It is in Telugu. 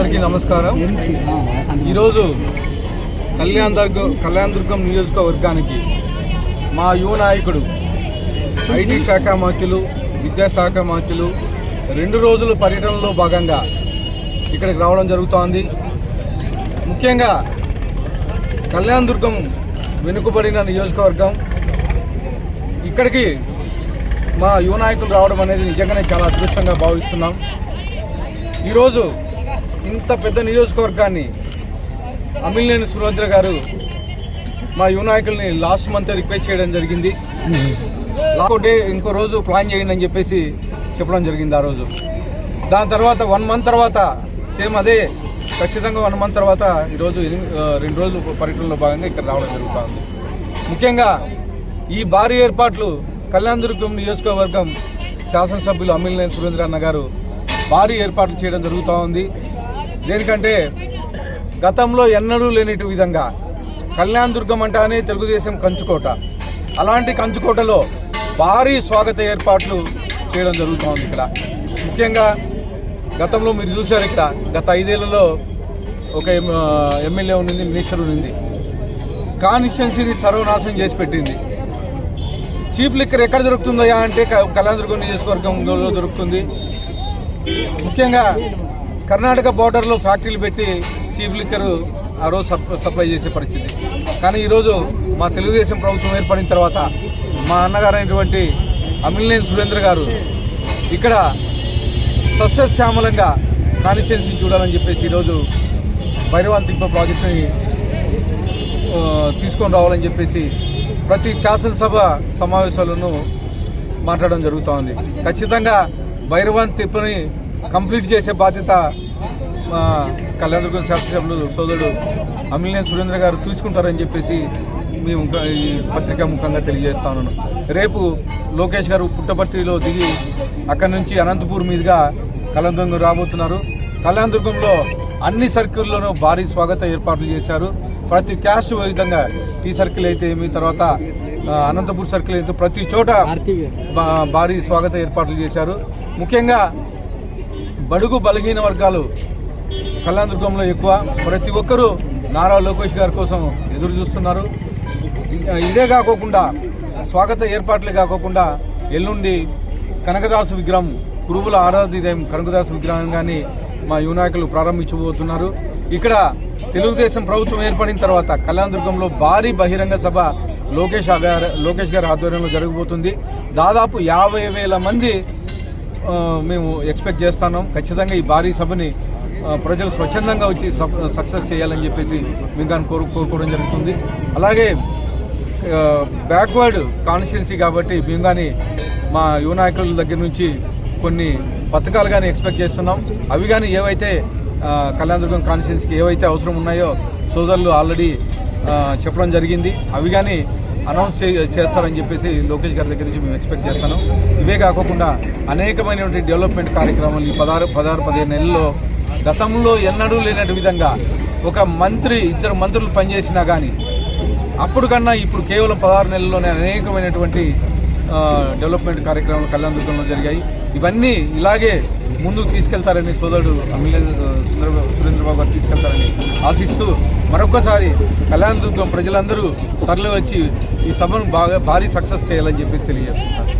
అందరికీ నమస్కారం. ఈరోజు కళ్యాణ్ దుర్గం కళ్యాణ్ దుర్గం నియోజకవర్గానికి మా యువ నాయకుడు ఐటీ శాఖ మంత్రులు విద్యాశాఖ మంత్రులు రెండు రోజుల పర్యటనలో భాగంగా ఇక్కడికి రావడం జరుగుతోంది. ముఖ్యంగా కళ్యాణ్ దుర్గం వెనుకబడిన నియోజకవర్గం. ఇక్కడికి మా యువ నాయకులు రావడం అనేది నిజంగానే చాలా అదృష్టంగా భావిస్తున్నాం. ఈరోజు ఇంత పెద్ద నియోజకవర్గాన్ని అమిలినేని సురేంద్ర గారు మా యువనాయకుల్ని లాస్ట్ మంత్ రిక్వెస్ట్ చేయడం జరిగింది. లాస్ట్ డే ఇంకో రోజు ప్లాన్ చేయండి అని చెప్పేసి చెప్పడం జరిగింది ఆ రోజు. దాని తర్వాత వన్ మంత్ తర్వాత సేమ్ అదే ఖచ్చితంగా వన్ మంత్ తర్వాత ఈరోజు రెండు రోజులు పర్యటనలో భాగంగా ఇక్కడ రావడం జరుగుతుంది ముఖ్యంగా ఈ భారీ ఏర్పాట్లు కళ్యాణదుర్గం నియోజకవర్గం శాసనసభ్యులు అమ్మిలినేని సురేంద్ర అన్న గారు భారీ ఏర్పాట్లు చేయడం జరుగుతూ ఉంది. దేనికంటే గతంలో ఎన్నడూ లేనిటి విధంగా కళ్యాణదుర్గం అంటానే తెలుగుదేశం కంచుకోట. అలాంటి కంచుకోటలో భారీ స్వాగత ఏర్పాట్లు చేయడం జరుగుతుంది ఇక్కడ. ముఖ్యంగా గతంలో మీరు చూశారు ఇక్కడ గత ఐదేళ్ళలో ఒక ఎమ్మెల్యే ఉన్నింది మినిస్టర్ ఉన్నింది. కాన్స్టిట్యున్సీని సర్వనాశనం చేసి పెట్టింది. చీప్ లిక్కర్ ఎక్కడ దొరుకుతుందయా అంటే క- కళ్యాణదుర్గం నియోజకవర్గంలో దొరుకుతుంది. ముఖ్యంగా కర్ణాటక బార్డర్లో ఫ్యాక్టరీలు పెట్టి చీప్ లిక్కర్ ఆ రోజు సప్- సప్లై చేసే పరిస్థితి. కానీ ఈరోజు మా తెలుగుదేశం ప్రభుత్వం ఏర్పడిన తర్వాత మా అన్నగారైనటువంటి అమిలినేని సురేంద్ర గారు ఇక్కడ సస్యశ్యామలంగా కాన్స్టిట్యున్సీని చూడాలని చెప్పేసి ఈరోజు భైరవాన్ తిప్ప ప్రాజెక్టుని తీసుకొని రావాలని చెప్పేసి ప్రతి శాసనసభ సమావేశాలను మాట్లాడడం జరుగుతూ ఉంది. ఖచ్చితంగా భైరవాన్ తిప్పని కంప్లీట్ చేసే బాధ్యత మా కళ్యాణదుర్గం శాసనసభ్యులు సోదరుడు అమిలినేని సురేంద్ర గారు తీసుకుంటారని చెప్పేసి మేము ఈ పత్రికా ముఖంగా తెలియజేస్తా ఉన్నాను. రేపు లోకేష్ గారు పుట్టపర్తిలో దిగి అక్కడి నుంచి అనంతపూర్ మీదుగా కళ్యాణదుర్గం రాబోతున్నారు. కళ్యాణదుర్గంలో అన్ని సర్కిల్లోనూ భారీ స్వాగత ఏర్పాట్లు చేశారు. ప్రతి క్యాష్ విధంగా టీ సర్కిల్ అయితే ఏమి తర్వాత అనంతపూర్ సర్కిల్ అయితే ప్రతి చోట భారీ స్వాగత ఏర్పాట్లు చేశారు. ముఖ్యంగా బడుగు బలహీన వర్గాలు కళ్యాణదుర్గంలో ఎక్కువ. ప్రతి ఒక్కరూ నారా లోకేష్ గారి కోసం ఎదురు చూస్తున్నారు. ఇదే కాకోకుండా స్వాగత ఏర్పాట్లే కాకోకుండా ఎల్లుండి కనకదాసు విగ్రహం కురువుల ఆరాధిదయం కనకదాసు విగ్రహం కానీ మా యువనాయకులు ప్రారంభించబోతున్నారు. ఇక్కడ తెలుగుదేశం ప్రభుత్వం ఏర్పడిన తర్వాత కళ్యాణదుర్గంలో భారీ బహిరంగ సభ లోకేష్ గారు లోకేష్ గారి ఆధ్వర్యంలో జరగబోతుంది. దాదాపు యాభై వేల మంది మేము ఎక్స్పెక్ట్ చేస్తున్నాం. ఖచ్చితంగా ఈ భారీ సభని ప్రజలు స్వచ్ఛందంగా వచ్చి సబ్- సక్సెస్ చేయాలని చెప్పేసి మేము కానీ కోరు కోరుకోవడం జరుగుతుంది. అలాగే బ్యాక్వర్డ్ కాన్స్టిట్యున్సీ కాబట్టి మేము కానీ మా యువ నాయకుల దగ్గర నుంచి కొన్ని పథకాలు కానీ ఎక్స్పెక్ట్ చేస్తున్నాం. అవి కానీ ఏవైతే కళ్యాణదుర్గం కాన్స్టిట్యున్సీకి ఏవైతే అవసరం ఉన్నాయో సోదరులు ఆల్రెడీ చెప్పడం జరిగింది. అవి కానీ అనౌన్స్ చే- చేస్తారని చెప్పేసి లోకేష్ గారి దగ్గర నుంచి మేము ఎక్స్పెక్ట్ చేస్తాను. ఇవే కాకుండా అనేకమైనటువంటి డెవలప్మెంట్ కార్యక్రమాలు ఈ పదహారు పదహారు పదిహేను నెలల్లో గతంలో ఎన్నడూ లేనట్టు విధంగా ఒక మంత్రి ఇద్దరు మంత్రులు పనిచేసినా కానీ అప్పుడు కన్నా ఇప్పుడు కేవలం పదహారు నెలల్లోనే అనేకమైనటువంటి డెవలప్మెంట్ కార్యక్రమాలు కళ్యాణ దుర్గంలో జరిగాయి. ఇవన్నీ ఇలాగే ముందుకు తీసుకెళ్తారని సోదరుడు అమిలే సురేంద్రబాబు గారు తీసుకెళ్తారని ఆశిస్తూ మరొకసారి కళ్యాణ దుర్గం ప్రజలందరూ తరలి వచ్చి ఈ సభను బాగా భారీ సక్సెస్ చేయాలని చెప్పేసి తెలియజేస్తున్నారు